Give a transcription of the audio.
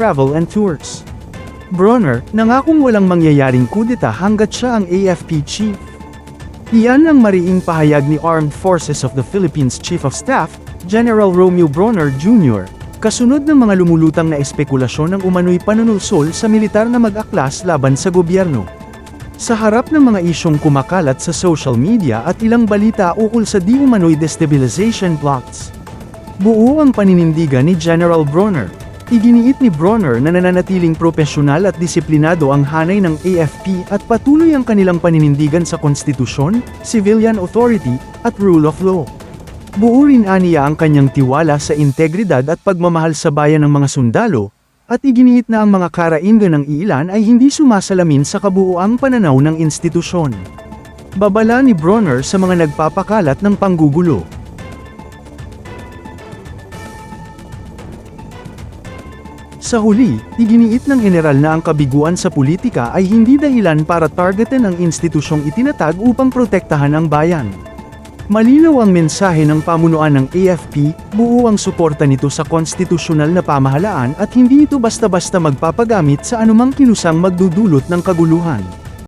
travel and tours. Bronner, nangakong walang mangyayaring kudeta hanggat siya ang AFP chief. Iyan ang mariing pahayag ni Armed Forces of the Philippines Chief of Staff, General Romeo Bronner Jr., kasunod ng mga lumulutang na espekulasyon ng umano'y panunulsol sa militar na mag-aklas laban sa gobyerno. Sa harap ng mga isyong kumakalat sa social media at ilang balita ukol sa di umano'y destabilization plots, buo ang paninindigan ni General Bronner. Iginiit ni Bronner na nananatiling propesyonal at disiplinado ang hanay ng AFP at patuloy ang kanilang paninindigan sa konstitusyon, civilian authority, at rule of law. Buo rin aniya ang kanyang tiwala sa integridad at pagmamahal sa bayan ng mga sundalo, at iginiit na ang mga karaingan ng ilan ay hindi sumasalamin sa kabuuang pananaw ng institusyon. Babala ni Bronner sa mga nagpapakalat ng panggugulo. Sa huli, iginiit ng general na ang kabiguan sa politika ay hindi dahilan para targetin ang institusyong itinatag upang protektahan ang bayan. Malinaw ang mensahe ng pamunuan ng AFP, buo ang suporta nito sa konstitusyonal na pamahalaan at hindi ito basta-basta magpapagamit sa anumang kinusang magdudulot ng kaguluhan.